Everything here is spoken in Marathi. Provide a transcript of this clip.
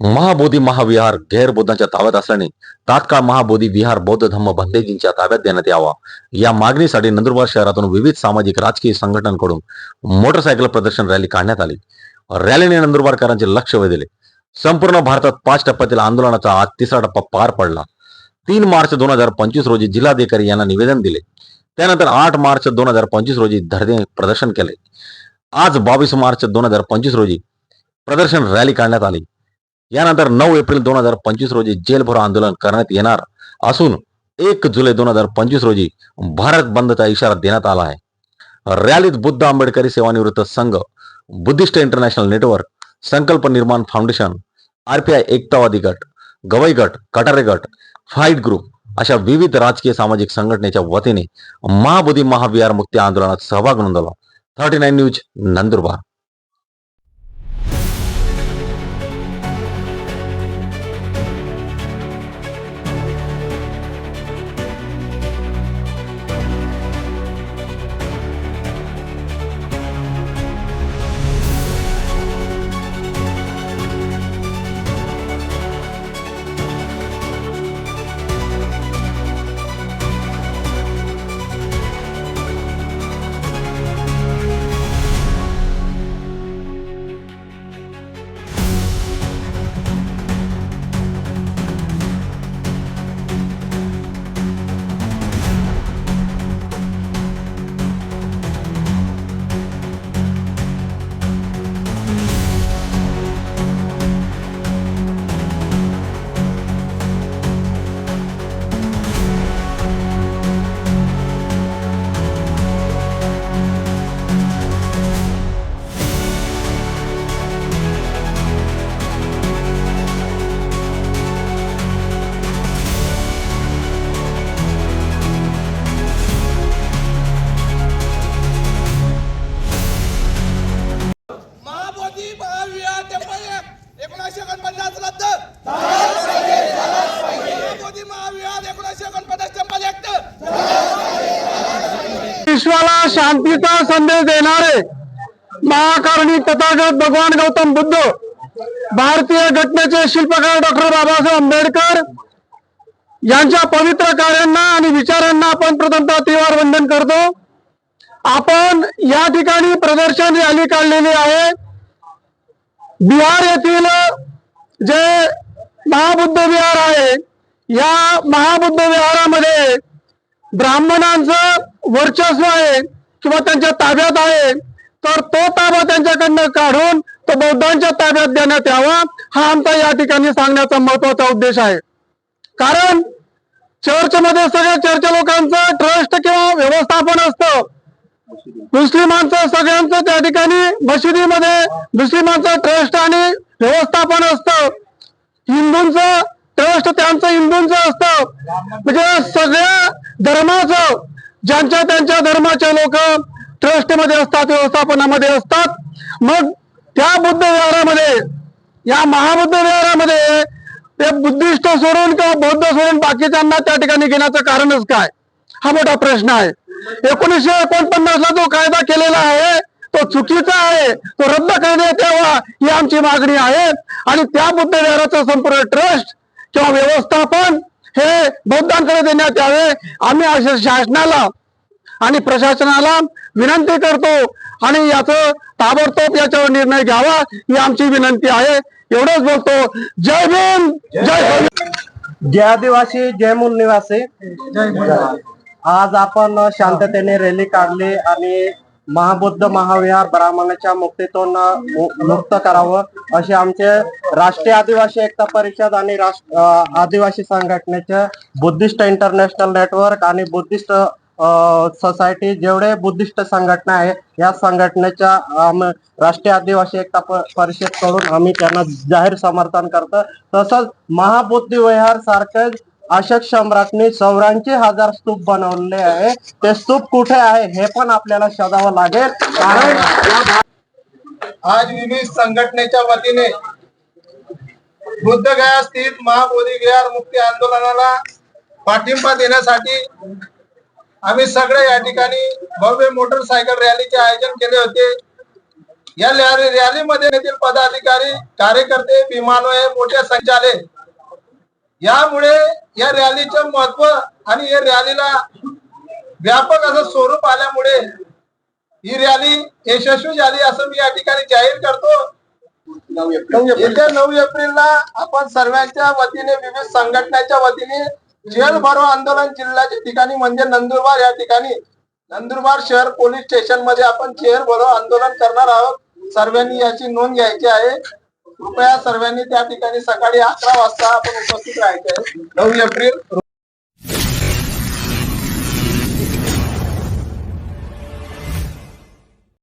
महाबोधी महाविहार गैरबौद्धांच्या ताब्यात असल्याने तात्काळ महाबोधी विहार बौद्ध धम्म बंदेजींच्या ताब्यात देण्यात यावा. या मागणीसाठी नंदुरबार शहरातून विविध सामाजिक राजकीय संघटनांकडून मोटरसायकल प्रदर्शन रॅली काढण्यात आली. रॅलीने नंदुरबारकरांचे लक्ष वेधले. संपूर्ण भारतात पाच टप्प्यातील आंदोलनाचा आज तिसरा टप्पा पार पडला. तीन मार्च दोन हजार पंचवीस रोजी जिल्हाधिकारी यांना निवेदन दिले. त्यानंतर आठ मार्च दोन हजार पंचवीस रोजी धरणे प्रदर्शन केले. आज बावीस मार्च दोन हजार पंचवीस रोजी प्रदर्शन रॅली काढण्यात आली. यानंतर नऊ एप्रिल दोन हजार पंचवीस रोजी जेलभरो आंदोलन करण्यात येणार असून एक जुलै दोन हजार पंचवीस रोजी भारत बंदचा इशारा देण्यात आला आहे. रॅलीत बुद्ध आंबेडकरी सेवानिवृत्त संघ बुद्धिस्ट इंटरनॅशनल नेटवर्क संकल्प निर्माण फाउंडेशन आरपीआय एकतावादी गट गवई गट कटारे गट फाईट ग्रुप अशा विविध राजकीय सामाजिक संघटनेच्या वतीने महाबोधी महाविहार मुक्ती आंदोलनात सहभाग नोंदवला. Thirty nine news Nandurbar. शांतीचा संदेश देणारे महाकारणी तथागत भगवान गौतम बुद्ध भारतीय घटनेचे शिल्पकार डॉक्टर बाबासाहेब आंबेडकर यांच्या पवित्र कार्यांना आणि विचारांना आपण प्रथमतः त्रिवार वंदन करतो. आपण या ठिकाणी प्रदर्शन रॅली काढलेली आहे. बिहार येथील जे महाबुद्ध विहार आहे या महाबुद्ध विहारामध्ये ब्राह्मणांचं वर्चस्व आहे. किंवा त्यांच्या ताब्यात आहे तर तो ताबा त्यांच्याकडनं काढून तो बौद्धांच्या ताब्यात देण्यात यावा हा आमचा या ठिकाणी सांगण्याचा महत्त्वाचा उद्देश आहे. कारण चर्चमध्ये सगळ्या चर्च लोकांचं ट्रस्ट किंवा व्यवस्थापन असतं. मुस्लिमांचं सगळ्यांचं त्या ठिकाणी मशिदीमध्ये मुस्लिमांचं ट्रस्ट आणि व्यवस्थापन असतं. हिंदूंचं ट्रस्ट त्यांचं हिंदूंचं असतं. म्हणजे सगळ्या धर्माचं ज्यांच्या त्यांच्या धर्माचे लोक ट्रस्टमध्ये असतात व्यवस्थापनामध्ये असतात मग त्या बुद्ध विहारामध्ये या महाबुद्ध विहारामध्ये ते बुद्धिस्ट सोडून किंवा बौद्ध सोडून बाकीच्यांना त्या ठिकाणी घेण्याचं कारणच काय? हा मोठा प्रश्न आहे. एकोणीसशे एकोणपन्नास ला जो कायदा केलेला आहे तो चुकीचा आहे तो रद्द करण्यात यावा ही आमची मागणी आहे. आणि त्या बुद्ध विहाराचं संपूर्ण ट्रस्ट किंवा व्यवस्थापन हे बौद्धांकडे देण्यात यावे. आम्ही शासनाला आणि प्रशासनाला विनंती करतो आणि याचं ताबडतोब याच्यावर निर्णय घ्यावा ही आमची विनंती आहे. एवढंच बोलतो. जय भीम! जय भीम! जय आदिवासी जय मूल निवासी आज आपण शांततेने रॅली काढली आणि महाबुद्ध महाविहार ब्राह्मणाच्या मुक्तीतून मुक्त करावं असे आमचे राष्ट्रीय आदिवासी एकता परिषद आणि राष्ट्र आदिवासी संघटनेचे बुद्धिस्ट इंटरनॅशनल नेटवर्क आणि बुद्धिस्ट सोसायटी जेवढे बुद्धिस्ट संघटना आहे या संघटनेच्या राष्ट्रीय आदिवासी एकता परिषदकडून आम्ही त्यांना जाहीर समर्थन करतो. तसंच महाबुद्धी विहार सारखं अशोक सम्राटने चौऱ्याऐंशी हजार स्तूप बनवले आहे. ते स्तूप कुठे आहे हे पण आपल्याला शोधावं लागेल. कारण आज विविध संघटनेच्या वतीने बुद्धगया स्थित महाबोधी विहार मुक्ती आंदोलनाला पाठिंबा देण्यासाठी आम्ही सगळे या ठिकाणी भव्य मोटरसायकल रॅलीचे आयोजन केले होते. या रॅलीमध्ये येथील पदाधिकारी कार्यकर्ते विमानोय मोठ्या संचालक यामुळे या रॅलीचं महत्त्व आणि या रॅलीला व्यापक असं स्वरूप आल्यामुळे ही रॅली यशस्वी झाली असं मी या ठिकाणी जाहीर करतो. येत्या नऊ एप्रिलला आपण सर्वांच्या वतीने विविध संघटनाच्या वतीने जेल भरो आंदोलन जिल्ह्याच्या ठिकाणी म्हणजे नंदुरबार या ठिकाणी नंदुरबार शहर पोलीस स्टेशनमध्ये आपण चेअर भरो आंदोलन करणार आहोत. सर्वांनी याची नोंद घ्यायची आहे. कृपया सर्वांनी त्या ठिकाणी सकाळी अकरा वाजता आपण उपस्थित राहायचंय आहे. नऊ एप्रिल